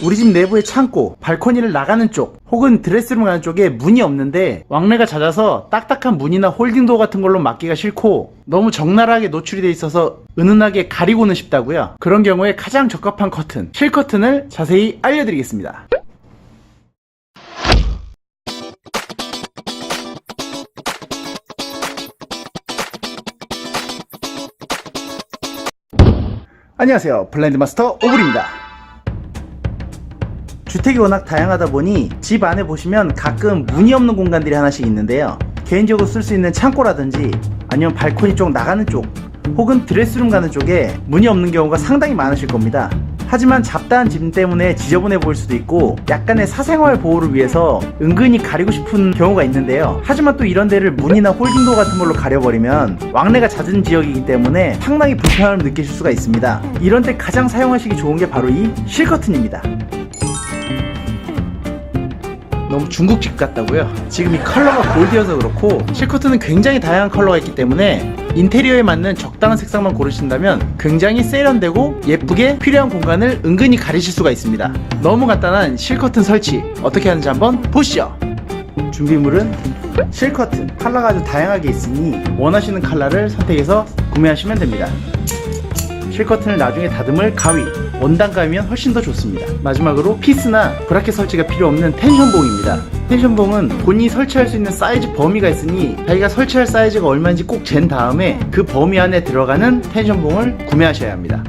우리 집 내부의 창고, 발코니를 나가는 쪽, 혹은 드레스룸 가는 쪽에 문이 없는데 왕래가 잦아서 딱딱한 문이나 홀딩도어 같은 걸로 막기가 싫고 너무 적나라하게 노출이 돼 있어서 은은하게 가리고는 싶다고요. 그런 경우에 가장 적합한 커튼, 실 커튼을 자세히 알려드리겠습니다. 안녕하세요. 블라인드 마스터 오블입니다. 주택이 워낙 다양하다 보니 집 안에 보시면 가끔 문이 없는 공간들이 하나씩 있는데요. 개인적으로 쓸 수 있는 창고라든지 아니면 발코니 쪽 나가는 쪽 혹은 드레스룸 가는 쪽에 문이 없는 경우가 상당히 많으실 겁니다. 하지만 잡다한 짐 때문에 지저분해 보일 수도 있고 약간의 사생활 보호를 위해서 은근히 가리고 싶은 경우가 있는데요. 하지만 또 이런 데를 문이나 홀딩도 같은 걸로 가려버리면 왕래가 잦은 지역이기 때문에 상당히 불편함을 느끼실 수가 있습니다. 이런 때 가장 사용하시기 좋은 게 바로 이 실커튼입니다. 너무 중국집 같다고요? 지금 이 컬러가 골드여서 그렇고 실커트는 굉장히 다양한 컬러가 있기 때문에 인테리어에 맞는 적당한 색상만 고르신다면 굉장히 세련되고 예쁘게 필요한 공간을 은근히 가리실 수가 있습니다. 너무 간단한 실커튼 설치 어떻게 하는지 한번 보시죠. 준비물은 실커튼 컬러가 아주 다양하게 있으니 원하시는 컬러를 선택해서 구매하시면 됩니다. 실커튼을 나중에 다듬을 가위. 원단 가위면 훨씬 더 좋습니다. 마지막으로 피스나 브라켓 설치가 필요 없는 텐션봉입니다. 텐션봉은 본인이 설치할 수 있는 사이즈 범위가 있으니 자기가 설치할 사이즈가 얼마인지 꼭 잰 다음에 그 범위 안에 들어가는 텐션봉을 구매하셔야 합니다.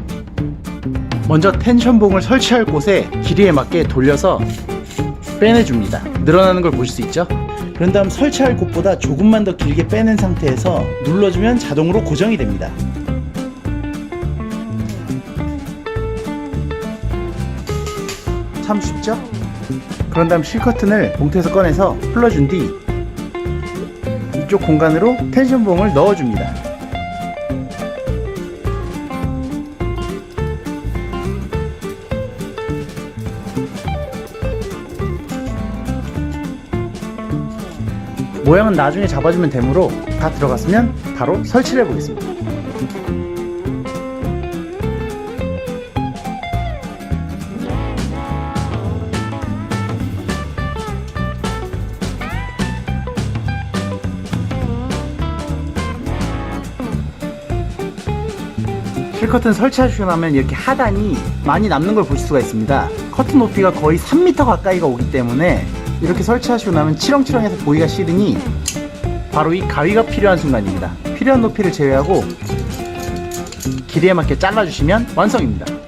먼저 텐션봉을 설치할 곳에 길이에 맞게 돌려서 빼내줍니다. 늘어나는 걸 보실 수 있죠? 그런 다음 설치할 곳보다 조금만 더 길게 빼낸 상태에서 눌러주면 자동으로 고정이 됩니다 참 쉽죠? 그런 다음 실커튼을 봉투에서 꺼내서 풀러준 뒤 이쪽 공간으로 텐션봉을 넣어줍니다. 모양은 나중에 잡아주면 되므로 다 들어갔으면 바로 설치를 해보겠습니다. 실커튼 설치하시고 나면 이렇게 하단이 많이 남는 걸 보실 수가 있습니다. 커튼 높이가 거의 3m 가까이가 오기 때문에 이렇게 설치하시고 나면 치렁치렁해서 보기가 싫으니 바로 이 가위가 필요한 순간입니다. 필요한 높이를 제외하고 길이에 맞게 잘라주시면 완성입니다.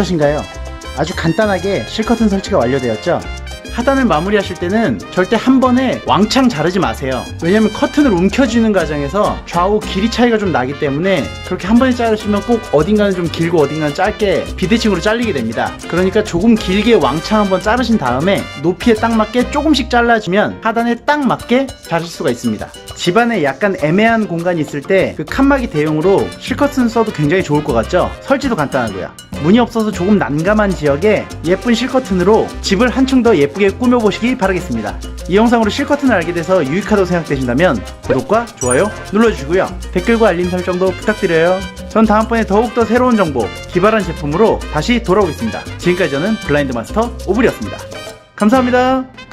어떠신가요? 아주 간단하게 실커튼 설치가 완료되었죠? 하단을 마무리하실 때는 절대 한 번에 왕창 자르지 마세요. 왜냐면 커튼을 움켜쥐는 과정에서 좌우 길이 차이가 좀 나기 때문에 그렇게 한 번에 자르시면 꼭 어딘가는 좀 길고 어딘가는 짧게 비대칭으로 잘리게 됩니다. 그러니까 조금 길게 왕창 한번 자르신 다음에 높이에 딱 맞게 조금씩 잘라주면 하단에 딱 맞게 자를 수가 있습니다. 집안에 약간 애매한 공간이 있을 때 그 칸막이 대용으로 실커튼 써도 굉장히 좋을 것 같죠? 설치도 간단하고요. 문이 없어서 조금 난감한 지역에 예쁜 실커튼으로 집을 한층 더 예쁘게 꾸며보시기 바라겠습니다. 이 영상으로 실커튼을 알게 돼서 유익하다고 생각되신다면 구독과 좋아요 눌러주시고요. 댓글과 알림 설정도 부탁드려요. 전 다음번에 더욱더 새로운 정보, 기발한 제품으로 다시 돌아오겠습니다. 지금까지 저는 블라인드 마스터 오블이었습니다. 감사합니다.